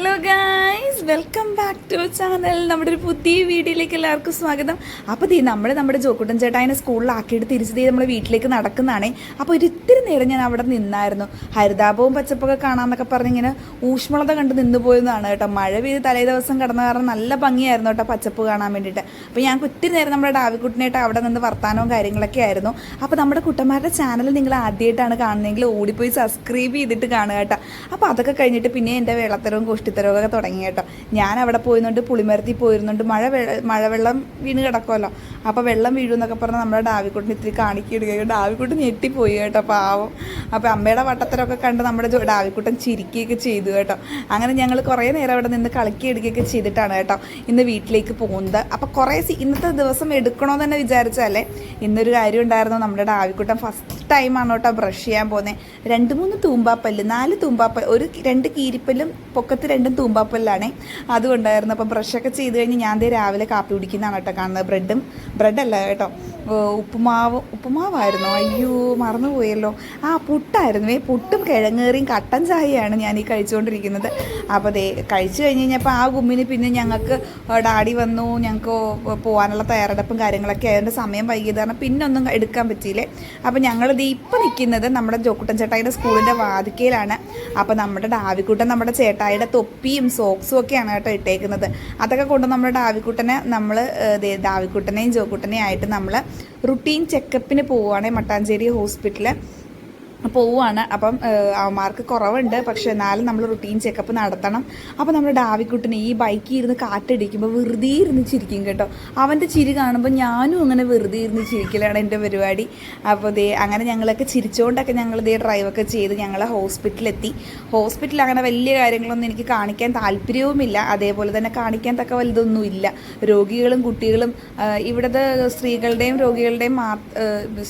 Hello guys! Welcome back to channel. നമ്മുടെ ഒരു പുതിയ വീഡിയോയിലേക്ക് എല്ലാവർക്കും സ്വാഗതം. അപ്പോൾ ദീ നമ്മൾ നമ്മുടെ ജോക്കുട്ടൻ ചേട്ടായിനെ സ്കൂളിലാക്കിയിട്ട് തിരിച്ച് തീ നമ്മുടെ വീട്ടിലേക്ക് നടക്കുന്നതാണേ. അപ്പോൾ ഒരു ഇത്തിരി നേരം ഞാൻ അവിടെ നിന്നായിരുന്നു. ഹരിതാപവും പച്ചപ്പൊക്കെ കാണാമെന്നൊക്കെ പറഞ്ഞ് ഇങ്ങനെ ഊഷ്മളത കണ്ട് നിന്ന് പോയതാണ് കേട്ടോ. മഴ പെയ്ത് തലേ ദിവസം കടന്ന കാരണം നല്ല ഭംഗിയായിരുന്നു കേട്ടോ പച്ചപ്പ് കാണാൻ വേണ്ടിയിട്ട്. അപ്പോൾ ഞങ്ങൾക്ക് ഒത്തിരി നേരം നമ്മുടെ ഡാവിക്കുട്ടിനായിട്ട് അവിടെ നിന്ന് വർത്താനവും കാര്യങ്ങളൊക്കെ ആയിരുന്നു. അപ്പോൾ നമ്മുടെ കുട്ടന്മാരുടെ ചാനൽ നിങ്ങൾ ആദ്യമായിട്ടാണ് കാണുന്നതെങ്കിൽ ഓടിപ്പോയി സബ്സ്ക്രൈബ് ചെയ്തിട്ട് കാണുക കേട്ടോ. അപ്പോൾ അതൊക്കെ കഴിഞ്ഞിട്ട് പിന്നെ എന്റെ വെള്ളത്തരവും കോഷ്ടിത്തരവും ഒക്കെ തുടങ്ങി കേട്ടോ. ഞാൻ അവിടെ പോയിരുന്നുണ്ട് പുളിമരത്തിൽ പോയിരുന്നുണ്ട്. മഴ മഴവെള്ളം വീണ് കിടക്കുമല്ലോ അപ്പോൾ വെള്ളം വീഴുമെന്നൊക്കെ പറഞ്ഞാൽ നമ്മുടെ ഡാവിക്കുട്ടിന് ഇത്തിരി കാണിക്കിടുകയോ ഡാവിക്കുട്ടൻ ഞെട്ടിപ്പോയി കേട്ടോ പാവം. അപ്പോൾ അമ്മയുടെ വട്ടത്തരമൊക്കെ കണ്ട് നമ്മുടെ ഡാവിക്കുട്ടൻ ചിരിക്കുകയൊക്കെ ചെയ്തു കേട്ടോ. അങ്ങനെ ഞങ്ങൾ കുറേ നേരം അവിടെ നിന്ന് കളിക്കുകയൊക്കെ ചെയ്തിട്ടാണ് കേട്ടോ ഇന്ന് വീട്ടിലേക്ക് പോകുന്നത്. അപ്പോൾ കുറേ ഇന്നത്തെ ദിവസം എടുക്കണമെന്ന് തന്നെ വിചാരിച്ചാലേ ഇന്നൊരു കാര്യം ഉണ്ടായിരുന്നു നമ്മുടെ ഡാവിക്കുട്ടൻ ഫസ്റ്റ് ടൈമാണ് കേട്ടോ ബ്രഷ് ചെയ്യാൻ പോകുന്നത് രണ്ട് മൂന്ന് തൂമ്പാപ്പല്ല് നാല് തൂമ്പാപ്പല്ല് ഒരു രണ്ട് കീരിപ്പല്ലും പൊക്കത്ത് രണ്ടും തൂമ്പാപ്പല്ലാണ്. അതുകൊണ്ടായിരുന്നു അപ്പോൾ ബ്രഷൊക്കെ ചെയ്ത് കഴിഞ്ഞ് ഞാൻ ദേ രാവിലെ കാപ്പി കുടിക്കുന്നതാണ് കേട്ടോ കാണുന്നത്. ബ്രെഡും ബ്രെഡല്ല കേട്ടോ. ഉപ്പുമാവ് ഉപ്പുമാവായിരുന്നു. അയ്യോ മറന്നുപോയല്ലോ. ആ പുട്ടായിരുന്നു. ഈ പുട്ടും കിഴങ്ങേറിയും കട്ടൻ ചായയാണ് ഞാൻ ഈ കഴിച്ചുകൊണ്ടിരിക്കുന്നത്. അപ്പോൾ ദേ കഴിച്ചു കഴിഞ്ഞ് കഴിഞ്ഞപ്പോൾ ആ ഗുമ്മിന് പിന്നെ ഞങ്ങൾക്ക് ഡാഡി വന്നു. ഞങ്ങൾക്ക് പോകാനുള്ള തയ്യാറെടുപ്പും കാര്യങ്ങളൊക്കെ ആയതുകൊണ്ട് സമയം വൈകിയത് കാരണം പിന്നെ ഒന്നും എടുക്കാൻ പറ്റിയില്ലേ. അപ്പോൾ ഞങ്ങളിത് ഇപ്പം നിൽക്കുന്നത് നമ്മുടെ ജോക്കുട്ടൻ ചേട്ടായിയുടെ സ്കൂളിന്റെ വാതിക്കയിലാണ് അപ്പോൾ നമ്മുടെ ഡാവിക്കുട്ടൻ നമ്മുടെ ചേട്ടായിയുടെ തൊപ്പിയും സോക്സും ഒക്കെയാണ് കേട്ടോ ഇട്ടേക്കുന്നത്. അതൊക്കെ കൊണ്ട് നമ്മുടെ ഡാവിക്കുട്ടനെ നമ്മൾ ഡാവിക്കുട്ടനെയും ജോക്കുട്ടനെയും ആയിട്ട് നമ്മൾ റുട്ടീൻ ചെക്കപ്പിന് പോവുകയാണെങ്കിൽ മട്ടാഞ്ചേരി ഹോസ്പിറ്റലിൽ പോവുകയാണ് അപ്പം മാർക്ക് കുറവുണ്ട്. പക്ഷെ എന്നാലും നമ്മൾ റുട്ടീൻ ചെക്കപ്പ് നടത്തണം. അപ്പോൾ നമ്മുടെ ഡാവിക്കുട്ടിന് ഈ ബൈക്കിൽ ഇരുന്ന് കാറ്റടിക്കുമ്പോൾ വെറുതെ ഇരുന്ന് ചിരിക്കും കേട്ടോ. അവന്റെ ചിരി കാണുമ്പോൾ ഞാനും അങ്ങനെ വെറുതെ ഇരുന്ന് ചിരിക്കലാണ് എന്റെ പരിപാടി. അപ്പോൾ ദേ അങ്ങനെ ഞങ്ങളൊക്കെ ചിരിച്ചുകൊണ്ടൊക്കെ ഞങ്ങൾ ദേ ഡ്രൈവൊക്കെ ചെയ്ത് ഞങ്ങൾ ഹോസ്പിറ്റലിലെത്തി. ഹോസ്പിറ്റലിൽ അങ്ങനെ വലിയ കാര്യങ്ങളൊന്നും എനിക്ക് കാണിക്കാൻ താല്പര്യവുമില്ല. അതേപോലെ തന്നെ കാണിക്കാൻ തക്ക വലുതൊന്നും ഇല്ല. രോഗികളും കുട്ടികളും ഇവിടുത്തെ സ്ത്രീകളുടെയും രോഗികളുടെയും മാ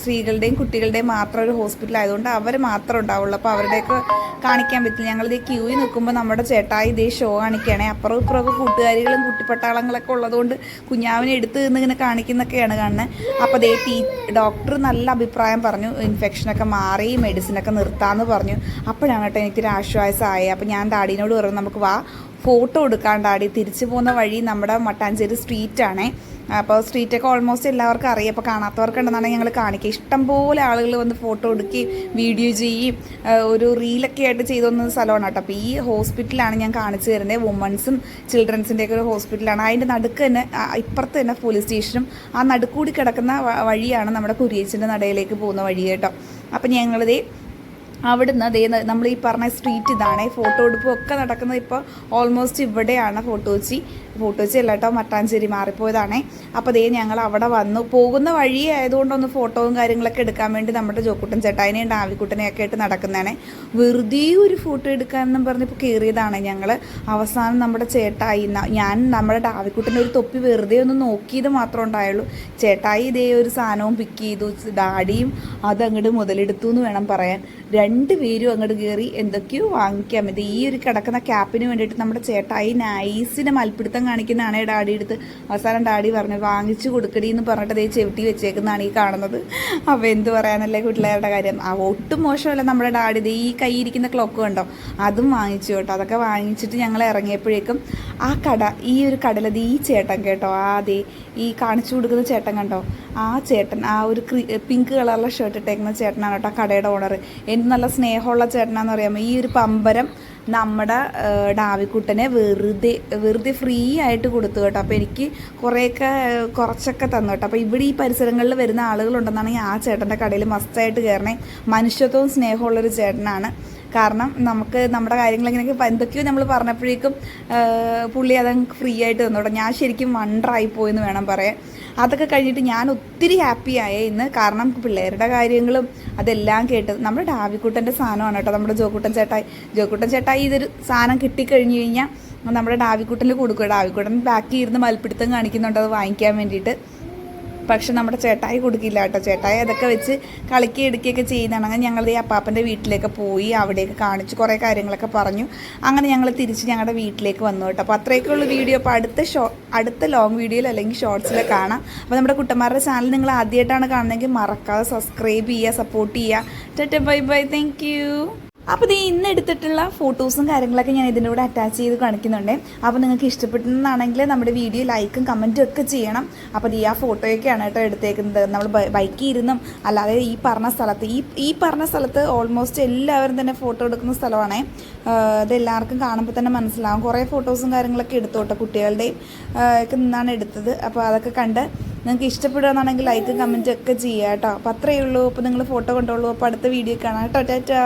സ്ത്രീകളുടെയും കുട്ടികളുടെയും മാത്രം ഒരു ഹോസ്പിറ്റൽ ആയതുകൊണ്ട് അവർ മാത്രം ഉണ്ടാവുള്ളൂ. അപ്പോൾ അവരുടെയൊക്കെ കാണിക്കാൻ പറ്റില്ല. ഞങ്ങളിത് ക്യൂയിൽ നിൽക്കുമ്പോൾ നമ്മുടെ ചേട്ടായി ഇതേ ഷോ കാണിക്കുകയാണെ. അപ്പുറം ഇപ്പുറമൊക്കെ കൂട്ടുകാരികളും കുട്ടിപ്പട്ടാളങ്ങളൊക്കെ ഉള്ളതുകൊണ്ട് കുഞ്ഞാവിനെ എടുത്ത് നിന്ന് ഇങ്ങനെ കാണിക്കുന്നൊക്കെയാണ് കാണുന്നത് അപ്പോൾ ദേ ടീ ഡോക്ടർ നല്ല അഭിപ്രായം പറഞ്ഞു. ഇൻഫെക്ഷനൊക്കെ മാറി മെഡിസിനൊക്കെ നിർത്താമെന്ന് പറഞ്ഞു. അപ്പോഴാണ് കേട്ടോ എനിക്കൊരു ആശ്വാസമായി. അപ്പോൾ ഞാൻ ഡാഡിനോട് പറഞ്ഞു നമുക്ക് വാ ഫോട്ടോ എടുക്കാൻ ഡാഡി തിരിച്ചു പോകുന്ന വഴി നമ്മുടെ മട്ടാഞ്ചേരി സ്ട്രീറ്റ് ആണേ. അപ്പോൾ സ്ട്രീറ്റൊക്കെ ഓൾമോസ്റ്റ് എല്ലാവർക്കും അറിയാം. അപ്പോൾ കാണാത്തവർക്കുണ്ടെന്നാണ് ഞങ്ങൾ കാണിക്കുക. ഇഷ്ടംപോലെ ആളുകൾ വന്ന് ഫോട്ടോ എടുക്കുകയും വീഡിയോ ചെയ്യുകയും ഒരു റീലൊക്കെ ആയിട്ട് ചെയ്തു തന്ന സ്ഥലമാണ് കേട്ടോ. അപ്പോൾ ഈ ഹോസ്പിറ്റലാണ് ഞാൻ കാണിച്ചു തരുന്നത്. വുമൺസും ചിൽഡ്രൻസിന്റെ ഒക്കെ ഒരു ഹോസ്പിറ്റലാണ് അതിന്റെ നടുക്ക് തന്നെ ഇപ്പുറത്ത് തന്നെ പോലീസ് സ്റ്റേഷനും ആ നടുക്കൂടി കിടക്കുന്ന വഴിയാണ് നമ്മുടെ കുരിയച്ചിന്റെ നടയിലേക്ക് പോകുന്ന വഴി കേട്ടോ. അപ്പോൾ ഞങ്ങളിതേ അവിടുന്ന് ദേ നമ്മൾ ഈ പറഞ്ഞ സ്ട്രീറ്റ് ഇതാണ്. ഫോട്ടോ എടുപ്പും ഒക്കെ നടക്കുന്നത് ഇപ്പോൾ ഓൾമോസ്റ്റ് ഇവിടെയാണ് ഫോട്ടോച്ചി. ഫോട്ടോച്ചി അല്ല കേട്ടോ മട്ടാഞ്ചേരി മാറിപ്പോയതാണേ. അപ്പോൾ ദേ ഞങ്ങൾ അവിടെ വന്നു. പോകുന്ന വഴി ആയതുകൊണ്ട് ഒന്ന് ഫോട്ടോയും കാര്യങ്ങളൊക്കെ എടുക്കാൻ വേണ്ടി നമ്മുടെ ജോക്കുട്ടൻ ചേട്ടായിനെയും ഡാവിക്കുട്ടനെയൊക്കെ ആയിട്ട് നടക്കുന്നതാണ്. വെറുതെ ഒരു ഫോട്ടോ എടുക്കാമെന്നും പറഞ്ഞ് ഇപ്പോൾ കയറിയതാണ് ഞങ്ങൾ അവസാനം നമ്മുടെ ചേട്ടായി ഞാൻ നമ്മുടെ ഡാവിക്കുട്ടന്റെ ഒരു തൊപ്പി വെറുതെ ഒന്ന് നോക്കിയത് മാത്രമേ ഉണ്ടായുള്ളൂ. ചേട്ടായി ഇതേ ഒരു സാധനവും പിക്ക് ചെയ്തു. ഡാഡിയും അതങ്ങോട്ട് മുതലെടുത്തു എന്ന് വേണം പറയാൻ. രണ്ടുപേരും അങ്ങോട്ട് കയറി എന്തൊക്കെയോ വാങ്ങിക്കാൻ പറ്റും ഈ ഒരു കിടക്കുന്ന ക്യാപ്പിന് വേണ്ടിയിട്ട് നമ്മുടെ ചേട്ടായി നൈസിനെ മൽപ്പിടുത്തം കാണിക്കുന്നതാണ് ഡാഡി എടുത്ത്. അവസാനം ഡാഡി പറഞ്ഞു വാങ്ങിച്ചു കൊടുക്കടി എന്ന് പറഞ്ഞിട്ട് അതേ ചെവിട്ടി വെച്ചേക്കുന്നതാണ് ഈ കാണുന്നത്. അപ്പോൾ എന്ത് പറയാനല്ലേ പിള്ളേരുടെ കാര്യം? ആ ഒട്ടും മോശമല്ല നമ്മുടെ ഡാഡി. ഈ കൈ ഇരിക്കുന്ന ക്ലോക്ക് കണ്ടോ? അതും വാങ്ങിച്ചു കേട്ടോ. അതൊക്കെ വാങ്ങിച്ചിട്ട് ഞങ്ങൾ ഇറങ്ങിയപ്പോഴേക്കും ആ കട ഈ ഒരു കടലത് ഈ ചേട്ടൻ കേട്ടോ. ആ അതെ ഈ കാണിച്ചു കൊടുക്കുന്ന ചേട്ടൻ കണ്ടോ? ആ ചേട്ടൻ ആ ഒരു പിങ്ക് കളറിലെ ഷർട്ട് ഇട്ടേക്കുന്ന ചേട്ടനാണ് കേട്ടോ കടയുടെ ഓണർ എന്ത് നല്ല സ്നേഹമുള്ള ചേട്ടനാന്ന് പറയുമ്പോൾ ഈ ഒരു പമ്പരം നമ്മുടെ ഡാവിക്കുട്ടനെ വെറുതെ വെറുതെ ഫ്രീ ആയിട്ട് കൊടുത്തു കേട്ടോ. അപ്പോൾ എനിക്ക് കുറേയൊക്കെ കുറച്ചൊക്കെ തന്നു കേട്ടോ. അപ്പോൾ ഇവിടെ ഈ പരിസരങ്ങളിൽ വരുന്ന ആളുകളുണ്ടെന്നാണെങ്കിൽ ആ ചേട്ടന്റെ കടയിൽ മസ്റ്റായിട്ട് കയറണേ മനുഷ്യത്വവും സ്നേഹമുള്ളൊരു ചേട്ടനാണ്. കാരണം നമുക്ക് നമ്മുടെ കാര്യങ്ങൾ ഇങ്ങനെയൊക്കെ എന്തൊക്കെയോ നമ്മൾ പറഞ്ഞപ്പോഴേക്കും പുള്ളി അതങ്ങ് ഫ്രീ ആയിട്ട് തന്നോട്ടെ ഞാൻ ശരിക്കും വണ്ടറായി പോയെന്ന് വേണം പറയാൻ. അതൊക്കെ കഴിഞ്ഞിട്ട് ഞാൻ ഒത്തിരി ഹാപ്പി ആയേ ഇന്ന്. കാരണം പിള്ളേരുടെ കാര്യങ്ങളും അതെല്ലാം കേട്ട് നമ്മുടെ ഡാവിക്കുട്ടന്റെ സാധനമാണ് കേട്ടോ. നമ്മുടെ ജോക്കുട്ടൻ ചേട്ടായി. ജോക്കുട്ടൻ ചേട്ടായി ഇതൊരു സാധനം കിട്ടിക്കഴിഞ്ഞ് കഴിഞ്ഞാൽ നമ്മുടെ ഡാവിക്കുട്ടനിൽ കൊടുക്കുക ഡാവിക്കുട്ടൻ ബാക്കി ഇരുന്ന് മൽപ്പിടുത്തം കാണിക്കുന്നുണ്ട്. അത് വാങ്ങിക്കാൻ വേണ്ടിയിട്ട്. പക്ഷെ നമ്മുടെ ചേട്ടായി കൊടുക്കില്ല കേട്ടോ. ചേട്ടായി അതൊക്കെ വെച്ച് കളിക്കുക എടുക്കുകയൊക്കെ ചെയ്യുന്നതാണ്. ഞങ്ങൾ ഈ അപ്പാപ്പന്റെ വീട്ടിലേക്ക് പോയി അവിടെയൊക്കെ കാണിച്ചു കുറേ കാര്യങ്ങളൊക്കെ പറഞ്ഞു. അങ്ങനെ ഞങ്ങൾ തിരിച്ച് ഞങ്ങളുടെ വീട്ടിലേക്ക് വന്നു കേട്ടോ. അപ്പോൾ അത്രയൊക്കെയുള്ള വീഡിയോ. അപ്പോൾ അടുത്ത ഷോ അടുത്ത ലോങ് വീഡിയോയിൽ അല്ലെങ്കിൽ ഷോർട്സിൽ കാണാം. അപ്പോൾ നമ്മുടെ കുട്ടന്മാരുടെ ചാനൽ നിങ്ങൾ ആദ്യമായിട്ടാണ് കാണുന്നതെങ്കിൽ മറക്കാതെ സബ്സ്ക്രൈബ് ചെയ്യുക സപ്പോർട്ട് ചെയ്യുക. ടെറ്റ ബൈ ബൈ താങ്ക് അപ്പോൾ ഇത് ഇന്ന് എടുത്തിട്ടുള്ള ഫോട്ടോസും കാര്യങ്ങളൊക്കെ ഞാൻ ഇതിന്റെ കൂടെ അറ്റാച്ച് ചെയ്ത് കാണിക്കുന്നുണ്ട്. അപ്പോൾ നിങ്ങൾക്ക് ഇഷ്ടപ്പെട്ടെന്നാണെങ്കിൽ നമ്മുടെ വീഡിയോ ലൈക്കും കമന്റും ഒക്കെ ചെയ്യണം. അപ്പോൾ ഈ ആ ഫോട്ടോയൊക്കെയാണ് കേട്ടോ എടുത്തേക്കുന്നത്. നമ്മൾ ബൈക്കിൽ ഇരുന്നും അല്ലാതെ ഈ പറഞ്ഞ സ്ഥലത്ത് ഈ ഈ പറഞ്ഞ സ്ഥലത്ത് ഓൾമോസ്റ്റ് എല്ലാവരും തന്നെ ഫോട്ടോ എടുക്കുന്ന സ്ഥലമാണേ. ഇത് എല്ലാവർക്കും കാണുമ്പോൾ തന്നെ മനസ്സിലാവും. കുറേ ഫോട്ടോസും കാര്യങ്ങളൊക്കെ എടുത്തോട്ടെ കുട്ടികളുടെയും ഒക്കെ നിന്നാണ് എടുത്തത്. അപ്പോൾ അതൊക്കെ കണ്ട് നിങ്ങൾക്ക് ഇഷ്ടപ്പെടുകയാണെന്നുണ്ടെങ്കിൽ ലൈക്കും കമന്റും ഒക്കെ ചെയ്യുക കേട്ടോ. അപ്പോൾ അത്രയേ ഉള്ളൂ. അപ്പോൾ നിങ്ങൾ ഫോട്ടോ കണ്ടോളൂ അപ്പോൾ അടുത്ത വീഡിയോ കാണാം. കേട്ടോ ടാറ്റാ.